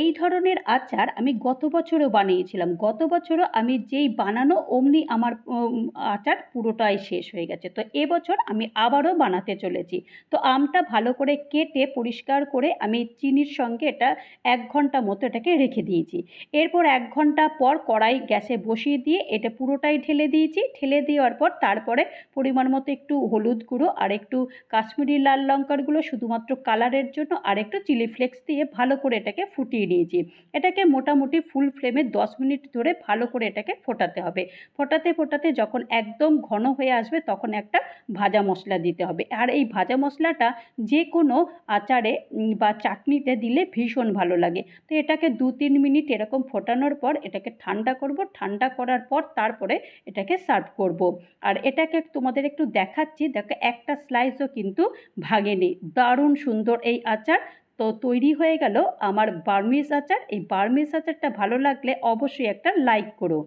এই ধরনের আচার আমি গত বছরও বানিয়েছিলাম। গত বছরও আমি যেই বানানো অমনি আমার আচার পুরোটাই শেষ হয়ে গেছে। তো এবছর আমি আবারও বানাতে চলেছি। তো আমটা ভালো করে কেটে পরিষ্কার করে আমি চিনির সঙ্গে এটা এক ঘণ্টা মতো এটাকে রেখে দিয়েছি। এরপর এক ঘণ্টা পর কড়াই গ্যাসে বসিয়ে দিয়ে এটা পুরোটাই ঢেলে দিয়েছি। ঢেলে দেওয়ার পর তারপরে পরিমাণ মতো একটু হলুদ গুঁড়ো আর একটু কাশ্মীরি লাল লঙ্কার গুঁড়ো, শুধুমাত্র কালারের জন্য, আর একটু চিলি ফ্লেক্স দিয়ে ভালো করে এটাকে ফুটিয়ে নিয়েছি এটাকে মোটামুটি ফুল ফ্লেমে দশ মিনিট ধরে ভালো করে এটাকে ফোটাতে হবে। ফোটাতে ফোটাতে যখন একদম ঘন হয়ে আসবে তখন একটা ভাজা মশলা দিতে হবে। আর এই ভাজা মশলাটা যে কোনো আচারে বা চাটনিতে দিলে ভীষণ ভালো লাগে। তো এটাকে দু তিন মিনিট এরকম ফোটানোর পর এটাকে ঠান্ডা করব। ঠান্ডা করার পর তারপরে এটাকে সার্ভ করব। আর এটাকে তোমাদের একটু দেখাচ্ছি। দেখো একটা স্লাইসও কিন্তু ভাগেনি। দারুণ সুন্দর এই আচার। তো তৈরি হয়ে গেল আমার বার্মিস আচার। এই বার্মিস আচারটা ভালো লাগলে অবশ্যই একটা লাইক করো।